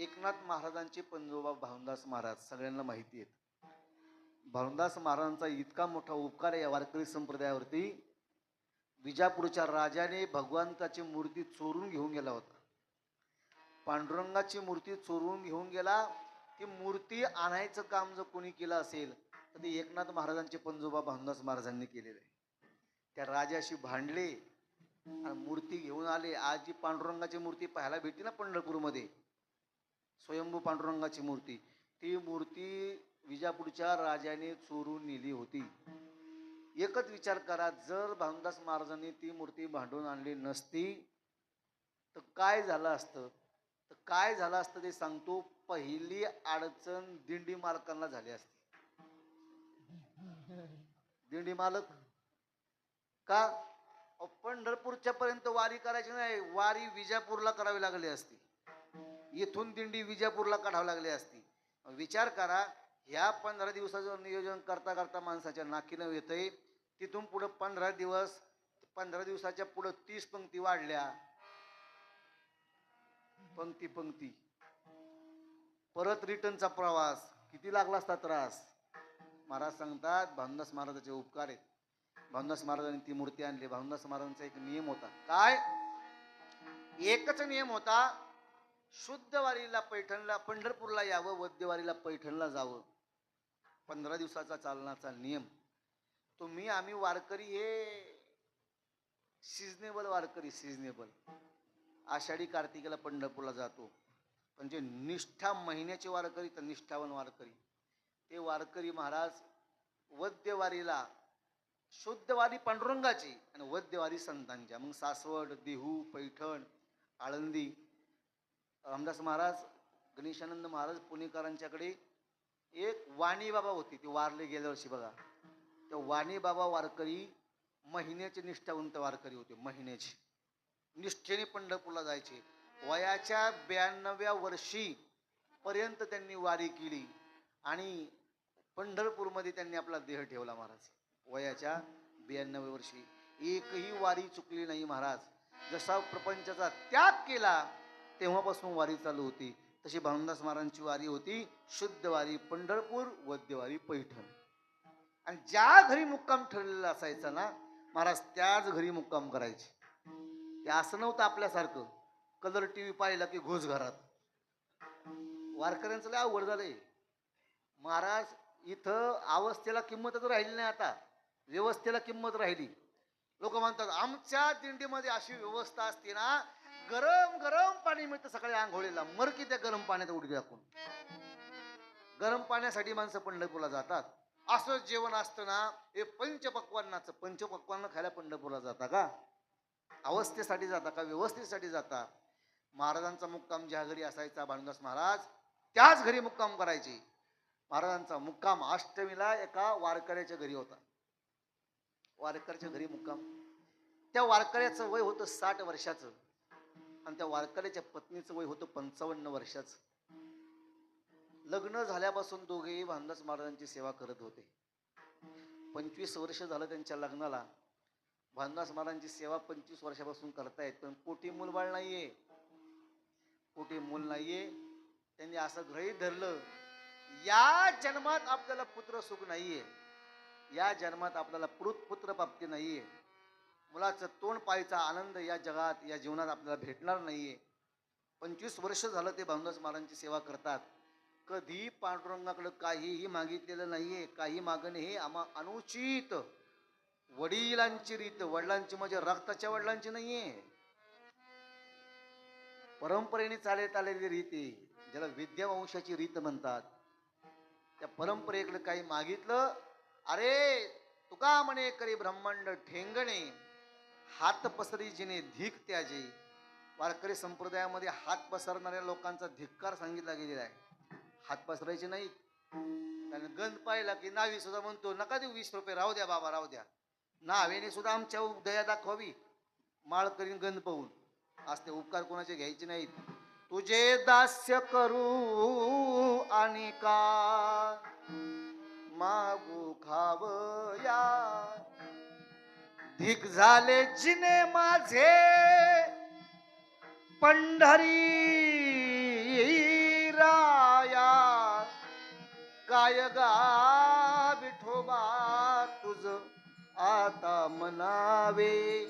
एकनाथ महाराजांचे पंजोबा भावनदास महाराज सगळ्यांना माहिती आहेत. भावनदास महाराजांचा इतका मोठा उपकार या वारकरी संप्रदायावरती. विजापूरच्या राजाने भगवंताची मूर्ती चोरून घेऊन गेला होता. पांडुरंगाची मूर्ती चोरून घेऊन गेला. ती मूर्ती आणायचं काम जर कोणी केलं असेल तर ते एकनाथ महाराजांचे पंजोबा भावनदास महाराजांनी केलेलं. आहे त्या राजाशी भांडले आणि मूर्ती घेऊन आले. आज जी पांडुरंगाची मूर्ती पाहायला भेटते ना पंढरपूरमध्ये स्वयंभू पांडुरंगाची मूर्ती. ती मूर्ती विजापूरच्या राजाने चोरून नेली होती. एकच विचार करा जर भानुदास महाराजांनी ती मूर्ती भांडून आणली नसती तर काय झालं असतं? तर काय झालं असतं ते सांगतो पहिली अडचण दिंडी मालकांना झाली असती. दिंडी मालक? का? पंढरपूरच्या पर्यंत वारी करायची नाही वारी विजापूरला करावी लागली असती. इथून दिंडी विजापूरला काढावं लागली असती. विचार करा ह्या पंधरा दिवसाचं नियोजन करता करता माणसाच्या नाकीनं येतंय. तिथून पुढं पंधरा दिवस पंधरा दिवसाच्या पुढं तीस पंक्ती वाढल्या. पंक्ती पंक्ती. परत रिटर्नचा प्रवास किती लागला असता त्रास? महाराज सांगतात भावनदास महाराजाचे उपकार आहेत. भावनदास महाराजांनी ती मूर्ती आणली. भावनदास महाराजांचा एक नियम होता. काय? एकच नियम होता शुद्ध वारीला पैठणला पंढरपूरला यावं वद्यवारीला पैठणला जावं. पंधरा दिवसाचा चालण्याचा नियम. तुम्ही आम्ही वारकरी हे सिजनेबल वारकरी सिजनेबल आषाढी कार्तिकेला पंढरपूरला जातो. पण जे निष्ठा महिन्याचे वारकरी तर निष्ठावन वारकरी. ते वारकरी महाराज वद्यवारीला शुद्धवारी पांडुरंगाची आणि वद्यवारी संतांच्या. मग सासवड देहू पैठण आळंदी रामदास महाराज गणेशानंद महाराज पुणेकरांच्याकडे एक वाणी बाबा होती ती वारले गेल्या वर्षी बघा. त्या वाणी बाबा वारकरी महिन्याचे निष्ठावंत वारकरी होते महिन्याची. निष्ठेने पंढरपूरला जायचे. वयाच्या ब्याण्णव्या वर्षी पर्यंत त्यांनी वारी केली आणि पंढरपूरमध्ये त्यांनी आपला देह ठेवला महाराज. वयाच्या ब्याण्णव्या वर्षी. एकही वारी चुकली नाही महाराज. जसा प्रपंचाचा त्याग केला तेव्हापासून वारी चालू होती. तशी भावनदास महाराजांची वारी होती. शुद्ध वारी पंढरपूर वद्यवारी पैठण. आणि ज्या घरी मुक्काम ठरलेला असायचा ना महाराज त्याच घरी मुक्काम करायचे. ते असं नव्हतं आपल्यासारखं. कलर टी व्ही पाहिला की घोष घरात. वारकऱ्यांचं लय अवघड झालंय. महाराज इथं अवस्थेला किंमतच राहिली नाही आता. व्यवस्थेला किंमत राहिली. लोक म्हणतात आमच्या दिंडीमध्ये अशी व्यवस्था असते ना गरम गरम पाणी मिळतं सकाळी आंघोळीला. मर की त्या गरम पाण्यात उडकी टाकून गरम पाण्यासाठी माणसं पंढरपूरला जातात. असं जेवण असतं ना हे पंचपक्वान्नाचं. पंचपक्वांना खायला पंढरपूरला जाता का? अवस्थेसाठी जाता का? व्यवस्थेसाठी जाता. महाराजांचा मुक्काम ज्या घरी असायचा भानुदास महाराज त्याच घरी मुक्काम करायचे. महाराजांचा मुक्काम अष्टमीला एका वारकऱ्याच्या घरी होता. वारकऱ्याच्या घरी मुक्काम. त्या वारकऱ्याचं वय होतं साठ वर्षाचं. आणि त्या वारकऱ्याच्या पत्नीचं वय होतं पंचावन्न वर्षाचं. लग्न झाल्यापासून दोघेही भानदास महाराजांची सेवा करत होते. पंचवीस वर्ष झालं त्यांच्या लग्नाला. भानदास महाराजांची सेवा पंचवीस वर्षापासून करतायत पण पोटी मूलबाळ नाहीये. पोटी मूल नाहीये. त्यांनी असं गृहीत धरलं या जन्मात आपल्याला पुत्र सुख नाहीये. या जन्मात आपल्याला पुत्र प्राप्ती नाहीये. मुलाचं तोंड पाहायचा आनंद या जगात या जीवनात आपल्याला भेटणार नाहीये. पंचवीस वर्ष झालं ते भावदास महाराजांची सेवा करतात. कधी पांडुरंगाकडं काहीही मागितलेलं नाहीये काही मागणे हे आम्हा अनुचित. वडिलांची रीत वडिलांची म्हणजे रक्ताच्या वडिलांची नाहीये. परंपरेने चालत आलेली रीती ज्याला विद्यावंशाची रीत म्हणतात. त्या परंपरेकडे काही मागितलं अरे तुका म्हणे करी ब्रह्मांड ठेंगणे. हात पसरी जिने धीक त्याजे. वारकरी संप्रदायामध्ये हात पसरणाऱ्या लोकांचा धिक्कार सांगितला गेलेला आहे. हात पसरायचे नाही. त्याने गंध पाहिला की नावी सुद्धा म्हणतो नका देऊ वीस रुपये राहू द्या बाबा राहू द्या. नावेने सुद्धा आमच्या दया दाखवावी माळ करीन गंध पाहून. आज ते उपकार कोणाचे घ्यायचे नाहीत. तुझे दास्य करू आणि का? मागू खावया धिक झाले जिने माझे. पंढरी राया काय गा विठोबा तुझ आता म्हणावे.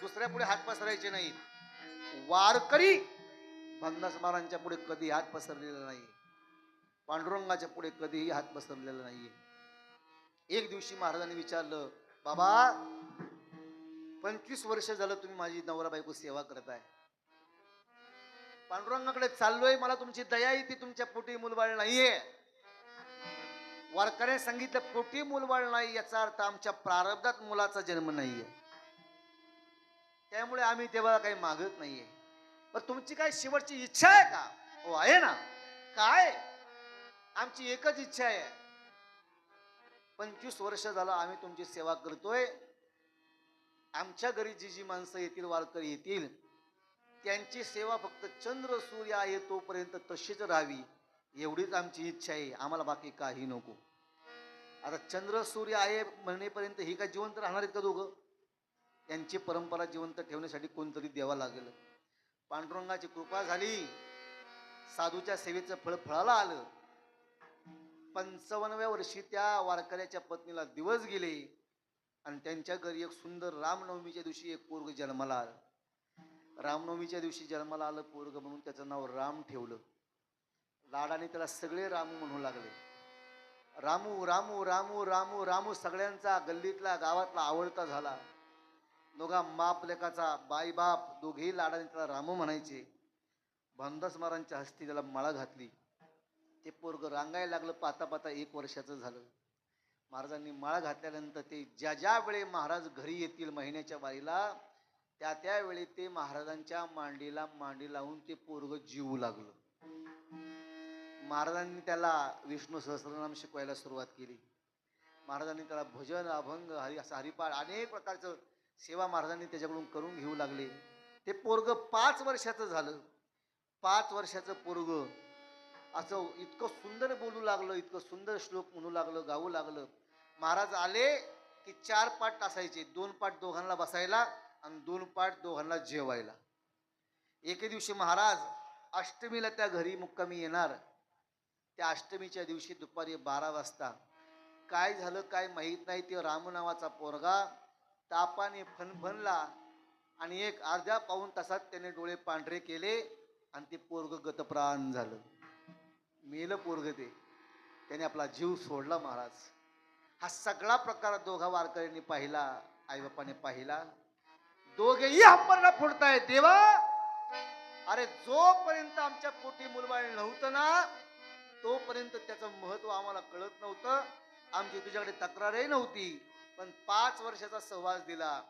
दुसऱ्या पुढे हात पसरायचे नाही वारकरी भगनास पुढे कधी हात पसरलेला नाही. पांडुरंगाच्या पुढे कधीही हात पसरलेला नाहीये. एक दिवशी महाराजांनी विचारलं बाबा पंचवीस वर्ष झालं तुम्ही माझी नवरा बायको सेवा करताय. पांडुरंगाकडे चाललोय मला तुमची दया येते तुमच्या पोटी मुलबाळ नाहीये. वारकऱ्याने सांगितलं पोटी मुलबाळ नाही याचा अर्थ आमच्या प्रारब्धात मुलाचा जन्म नाहीये. त्यामुळे आम्ही तेव्हा काही मागत नाहीये. पण तुमची काय शेवटची इच्छा आहे का? हो आहे ना. काय? आमची एकच इच्छा आहे. पंचवीस वर्ष झालं आम्ही तुमची सेवा करतोय. आमच्या घरी जी जी माणसं येतील वारकरी येतील त्यांची सेवा फक्त चंद्र सूर्य आहे तोपर्यंत तशीच राहावी एवढीच आमची इच्छा आहे. आम्हाला बाकी काही नको. आता चंद्र सूर्य आहे म्हणेपर्यंत ही काय जिवंत राहणार आहेत का दोघं? त्यांची परंपरा जिवंत ठेवण्यासाठी कोणतरी द्यावा लागेल. पांडुरंगाची कृपा झाली. साधूच्या सेवेचं फळ फळाला आलं. पंचावन्नव्या वर्षी त्या वारकऱ्याच्या पत्नीला दिवस गेले आणि त्यांच्या घरी एक सुंदर रामनवमीच्या दिवशी एक पोरग जन्माला आलं. रामनवमीच्या दिवशी जन्माला आलं पोरग म्हणून त्याचं नाव राम ठेवलं. लाडाने त्याला सगळे रामू म्हणू लागले. रामू रामू रामू रामू रामू सगळ्यांचा गल्लीतला गावातला आवडता झाला. दोघा माप लेखाचा बाई बाप दोघेही लाडाने त्याला रामू म्हणायचे. भानदास महाराजांच्या हस्ती त्याला माळा घातली. ते पोरग रांगायला लागलं पाता पाहता एक वर्षाचं झालं. महाराजांनी माळा घातल्यानंतर ते ज्या ज्या वेळे महाराज घरी येतील महिन्याच्या वारीला त्या त्या वेळी ते महाराजांच्या मांडीला मांडी लावून ते पोरग जीवू लागलं. महाराजांनी त्याला विष्णू सहस्रनाम शिकवायला सुरुवात केली. महाराजांनी त्याला भजन अभंग हरी असं हरिपाठ अनेक प्रकारचं सेवा महाराजांनी त्याच्याकडून करून घेऊ लागले. ते पोरग पाच वर्षाचं झालं. पाच वर्षाचं पोरग असं इतकं सुंदर बोलू लागलं इतकं सुंदर श्लोक म्हणू लागलं गाऊ लागलं. महाराज आले की चार पाठ असायचे. दोन पाठ दोघांना बसायला आणि दोन पाठ दोघांना जेवायला. एके दिवशी महाराज अष्टमीला त्या घरी मुक्कामी येणार. त्या अष्टमीच्या दिवशी दुपारी बारा वाजता. काय झालं काय माहीत नाही ते राम नावाचा पोरगा तापाने फनफनला आणि एक अर्ध्या पाऊन तासात त्याने डोळे पांढरे केले आणि ते पोरग गतप्राण झालं. मेलं पोरग ते. त्याने आपला जीव सोडला महाराज. हा सगळा प्रकार दोघा वारकऱ्यांनी पाहिला आईबापाने पाहिला. दोघेही हंबरला फोडताय देवा! अरे जोपर्यंत आमच्या पोटी मुलबाळ नव्हतं ना तोपर्यंत त्याचं महत्त्व आम्हाला कळत नव्हतं. आमची तुझ्याकडे तक्रारही नव्हती. पण पाच वर्षाचा सहवास दिला.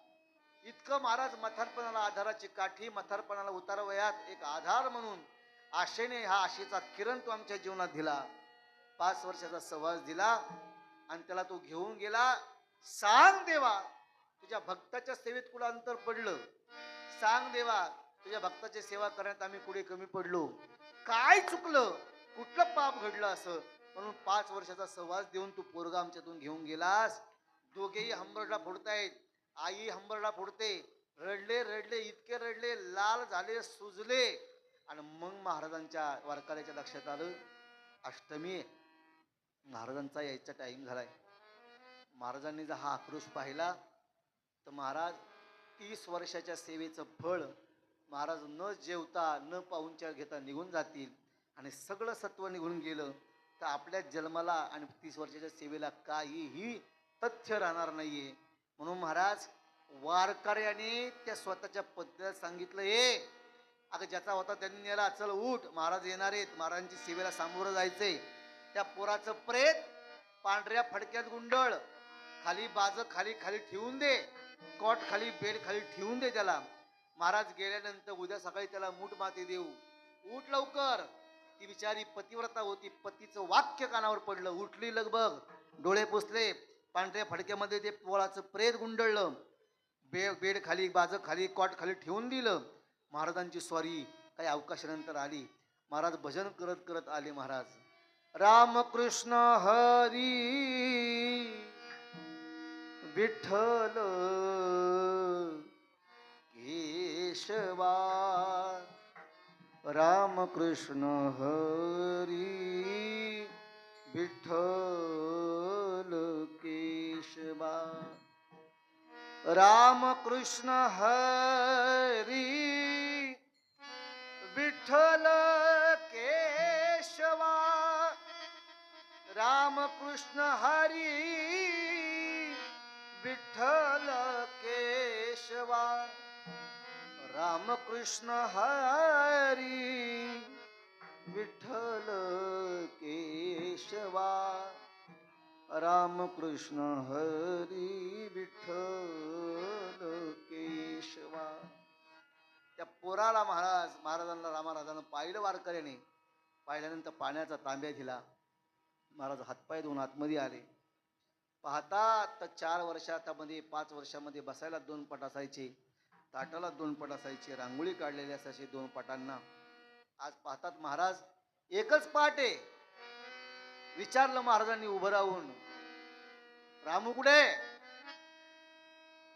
इतकं महाराज मथारपणाला आधाराची काठी मथारपणाला उतारवयात एक आधार म्हणून. आशेने हा आशेचा किरण तो आमच्या जीवनात दिला. पाच वर्षाचा सहवास दिला आणि त्याला तो घेऊन गेला. सांग देवा तुझ्या भक्ताच्या सेवेत कुठं अंतर पडलं? सांग देवा तुझ्या भक्ताची सेवा करण्यात आम्ही कुठे कमी पडलो? काय चुकलं? कुठलं पाप घडलं असं? म्हणून पाच वर्षाचा सहवास देऊन तू पोरगा आमच्यातून घेऊन गेलास. दोघेही हंबरडा फोडतायत. आई हंबरडा फोडते. रडले रडले इतके रडले लाल झाले सुजले. आणि मग महाराजांच्या वारकऱ्याच्या लक्षात आलं अष्टमी महाराजांचा यायचा टाइम झालाय. महाराजांनी जर हा आक्रोश पाहिला तर महाराज तीस वर्षाच्या सेवेचं फळ महाराज न जेवता न पाहुणचार घेता निघून जातील आणि सगळं सत्व निघून गेलं तर आपल्या जन्माला आणि तीस वर्षाच्या सेवेला काहीही तथ्य राहणार नाही आहे म्हणून महाराज वारकऱ्याने त्या स्वतःच्या पत्नीला सांगितलं हे अगं ज्याचा होता त्यांनी नेला. चल उठ. महाराज येणार आहेत. महाराजांची सेवेला सामोरं जायचंय. त्या पोराचं प्रेत पांढऱ्या फडक्यात गुंडळ. खाली बाज खाली खाली ठेवून दे. कॉट खाली बेड खाली ठेवून दे त्याला. महाराज गेल्यानंतर उद्या सकाळी त्याला मूठ माती देऊ. उठ लवकर. ती बिचारी पतिव्रता होती. पतीचं वाक्य कानावर पडलं. उठली लगबग डोळे पुसले. पांढऱ्या फडक्यामध्ये ते पोळाचं प्रेत गुंडळलं. बे बेड खाली बाज खाली कॉट खाली ठेवून दिलं. महाराजांची स्वारी काही अवकाशानंतर आली. महाराज भजन करत करत आले महाराज. रामकृष्ण हरी विठ्ठल केशवा रामकृष्ण हरी विठ्ठल केशवा रामकृष्ण हरी विठ्ठल केशवा रामकृष्ण हरी विठ्ठल केशवा रामकृष्ण हरी विठ्ठल केशवा रामकृष्ण हरी विठ्ठल त्या पोराला महाराज महाराजांना रामाराजानं पाहिलं वारकऱ्याने. पाहिल्यानंतर पाण्याचा तांब्या दिला. महाराज हातपाय धुवून आतमध्ये आले. पाहता तर चार वर्षामध्ये पाच वर्षामध्ये बसायला दोन पट असायचे. ताटाला दोन पट असायचे. रांगोळी काढलेली असायची दोन पटांना. आज पाहतात महाराज एकच पाट आहे. विचारलं महाराजांनी उभं राहून. रामू कुठे?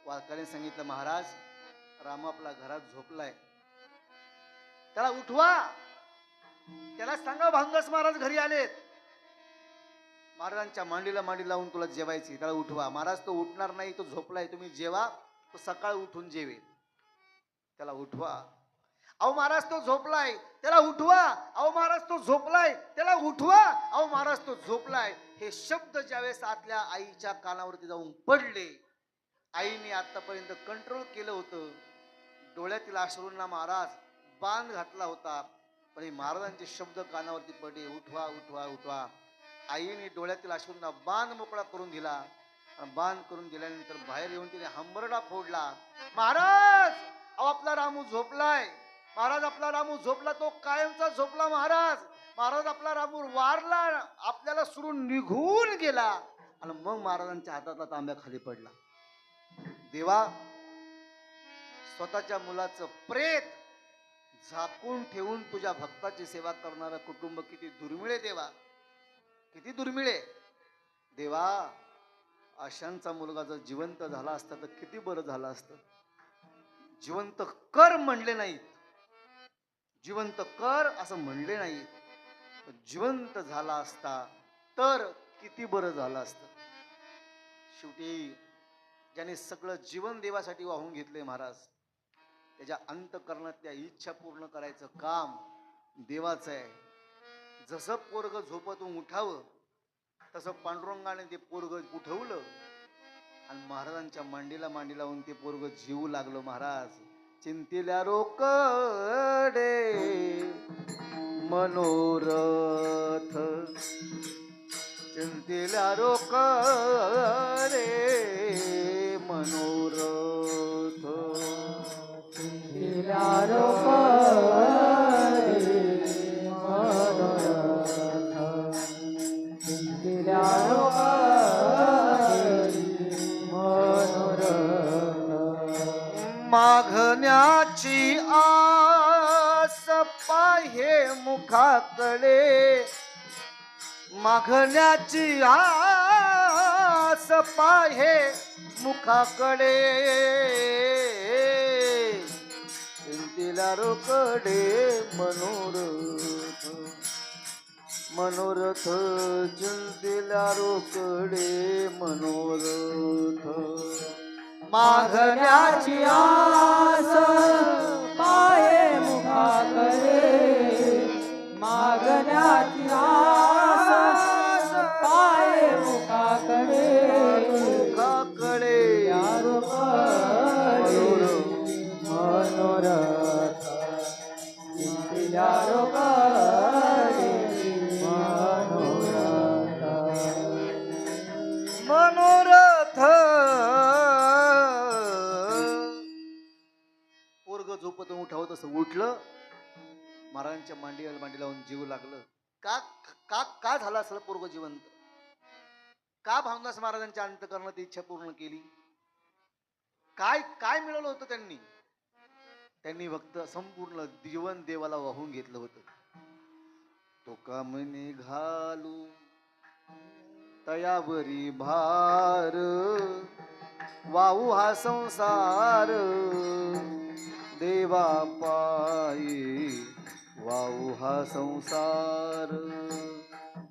वारकऱ्याने सांगितलं महाराज राम आपला घरात झोपलाय. त्याला उठवा. त्याला सांगा भांगस महाराज घरी आलेत. महाराजांच्या मांडीला मांडी लावून तुला जेवायची. त्याला उठवा. महाराज तो उठणार नाही तो झोपलाय. तुम्ही जेवा. तो सकाळ उठून जेवेल. त्याला उठवा. अहो महाराज तो झोपलाय. त्याला उठवा. अहो महाराज तो झोपलाय. त्याला उठवा. अहो महाराज तो झोपलाय. हे शब्द ज्यावेळेस आतल्या आईच्या कानावरती जाऊन पडले आईने आतापर्यंत कंट्रोल केलं होतं. डोळ्यातील अश्रूंना महाराज बांध घातला होता. पण हे महाराजांचे शब्द कानावरती पडले. उठवा उठवा उठवा. आईने डोळ्यातील अश्रूंना बांध मोकळा करून दिला. बांध करून दिल्यानंतर बाहेर येऊन तिने हंबरडा फोडला. महाराज अहो आपला रामू झोपलाय. महाराज आपला रामू झोपला. तो कायमचा झोपला महाराज. महाराज आपला रामू वारला. आपल्याला सुरून निघून गेला. आणि मग महाराजांच्या हातातला तांब्या खाली पडला. देवा स्वतःच्या मुलाचं प्रेत झाकून ठेवून तुझ्या भक्ताची सेवा करणारं कुटुंब किती दुर्मिळे देवा. किती दुर्मिळे देवा अशांचा मुलगा जर जिवंत झाला असता तर किती बरं झालं असतं. जिवंत कर म्हणले नाहीत. जिवंत कर असं म्हणले नाहीत. जिवंत झाला असता तर किती बरं झालं असतं. शेवटी ज्याने सगळं जीवन देवासाठी वाहून घेतले महाराज त्याच्या अंतकरणात त्या इच्छा पूर्ण करायचं काम देवाचं आहे. जसं पोरग झोपतून उठावं तसं पांडुरंगाने ते पोरग उठवलं आणि महाराजांच्या मांडीला मांडी लावून ते पोरग जीवू लागलं महाराज. चिंतिल्या रोकडे मनोरथ. चिंतिल्या रोकडे मागण्याची आस पाहे मुखाकडे. मागण्याची आस पाहे मुखाकडे. चिंतीला कडे मनोरथ मनोरथ चिंतीला कडे मनोरथ. माघण्याची आस झोपत उठावं तसं उठलं महाराजांच्या मांडीवर मांडी लावून जीव लागलं. का का का झालं असलं पूर्व जिवंत? का भावनास महाराजांच्या अंतकरणात इच्छा पूर्ण केली? काय काय मिळवलं होतं त्यांनी? त्यांनी भक्त संपूर्ण जीवन देवाला वाहून घेतलं होतं. तो कामने घालू तयावरी भार वाहू हा संसार बापाई वाऊ हा संसार.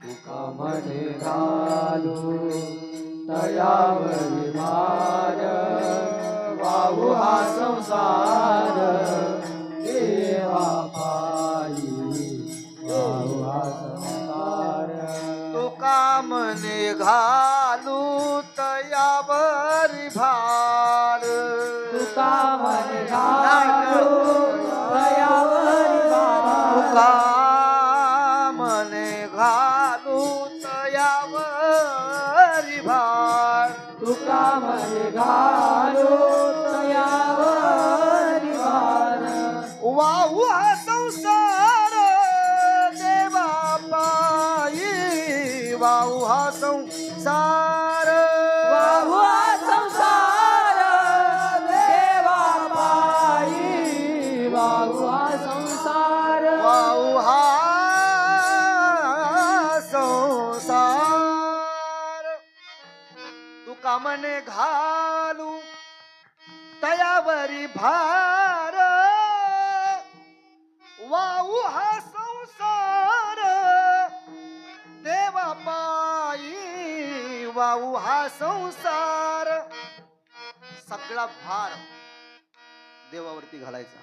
तुका म्हणे घालू तयावरी मार वाऊ हा संसार देवा पायी वाऊ हा संसार. तुका म्हणे घाल मने घालू तयावरी भार वाऊ हा संसार देवा पायी वाऊ हा संसार. सगळा भार देवावरती घालायचा.